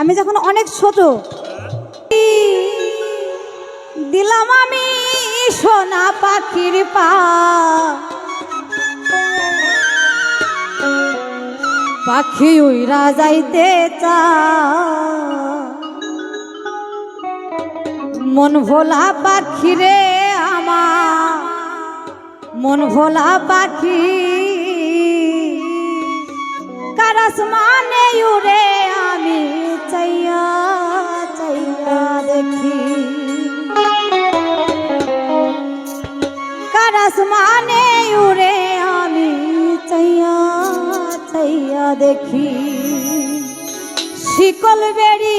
আমি যখন অনেক ছোট, দিলাম আমি সোনা পাখির পা। পাখি উইরা যাইতে চা। মন ভোলা পাখি রে আমার, মন ভোলা পাখি কারস মানে উড়ে আমি চাইয়া চাইয়া দেখি। শিকল বেড়ি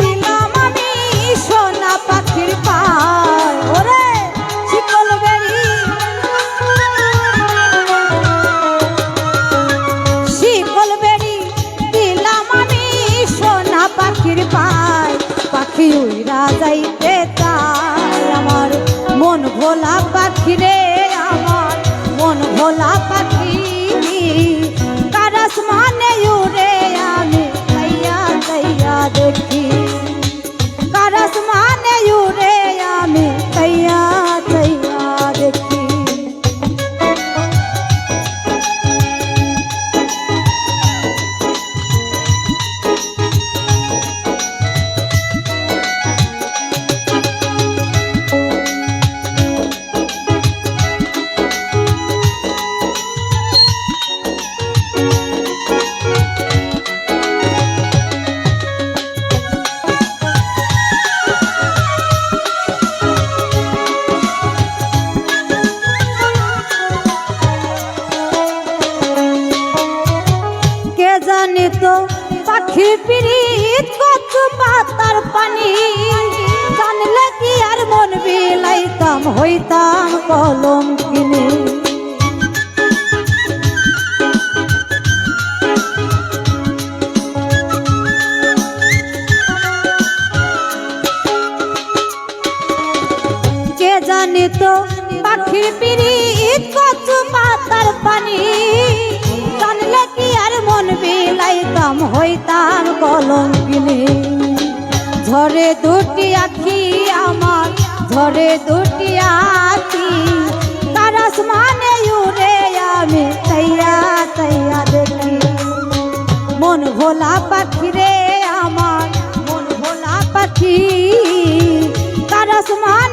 দিলাম আমি সোনা পাখির পায়। ওরে, শিকল বেড়ি। শিকল বেড়ি দিলাম আমি সোনা পাখির পায়। পাখি উইরা যাইতে আমার মন ভোলা পিরিত কত পাতার পানি, জানলে কি আর মন বিলাইতাম, হইতাম কলম কিনে। কে জানে তো পাখির পিরিত কত পাতার পানি বিলাইতাম হইতাম কলম কিনে ঝরে দুটি আখি আমার, ঝরে দুটি আখি। তারাস মানে উড়ে আমি, তাইয়া তাইয়া দেখি। মন ভোলা পাখি রে আমার, মন ভোলা পাখি। কারস মানে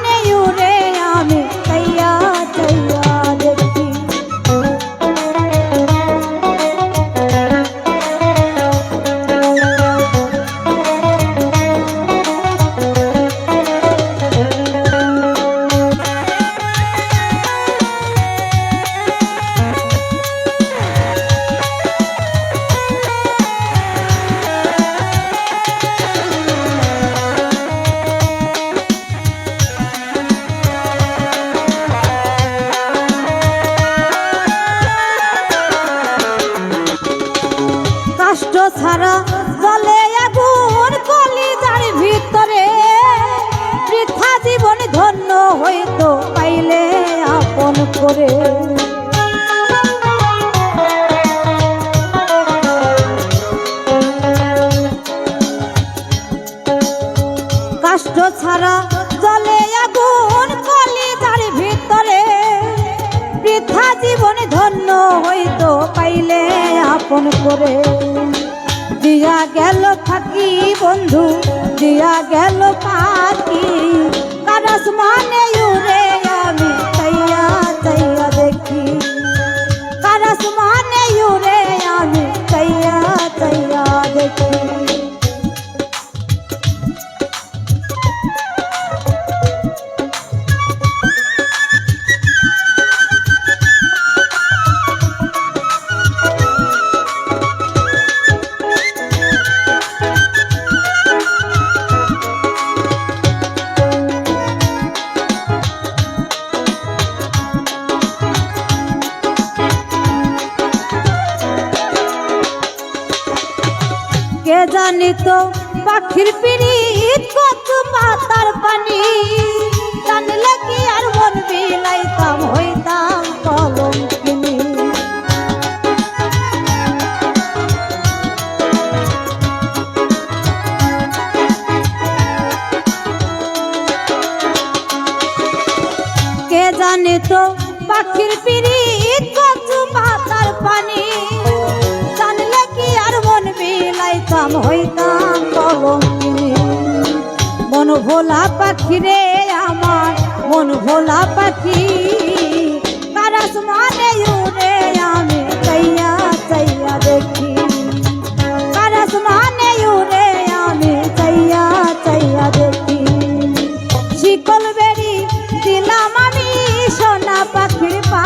ছাড়া জলে আগুন কলিজার ভিতরে। বৃথা জীবন ধন্য হইতো পাইলে আপন করে। দিয়া গেল ফাঁকি বন্ধু, দিয়া গেল পাখি। কারস মানে উড়ে আমি জানি তো পাখির পিড়িত কত পাতার পানি। জানলে কি আর মন বিলাইতাম, হইতাম কলম জানে তো পাখির পিড়ি হইতাম কলঙ্কিনী। মন ভোলা পাখি রে আমার, মন ভোলা পাখি। কারাস মানে উড়ে আমি চাইয়া চাইয়া দেখি। কারাস মানে উড়ে আমি চাইয়া চাইয়া দেখি। শিকল বেরি দিলাম আমি সোনা পাখির পা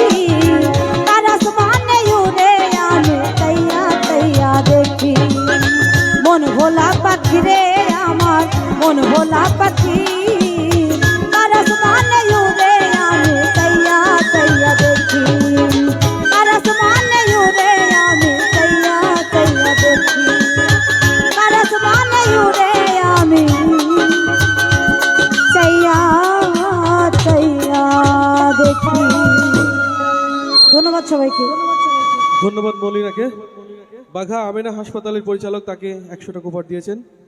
ধন্যবাদ সবাইকে। ধন্যবাদ মলিনাকে। বাঘা আমিনা হাসপাতালের পরিচালক তাকে একশো টাকা উপহার দিয়েছেন।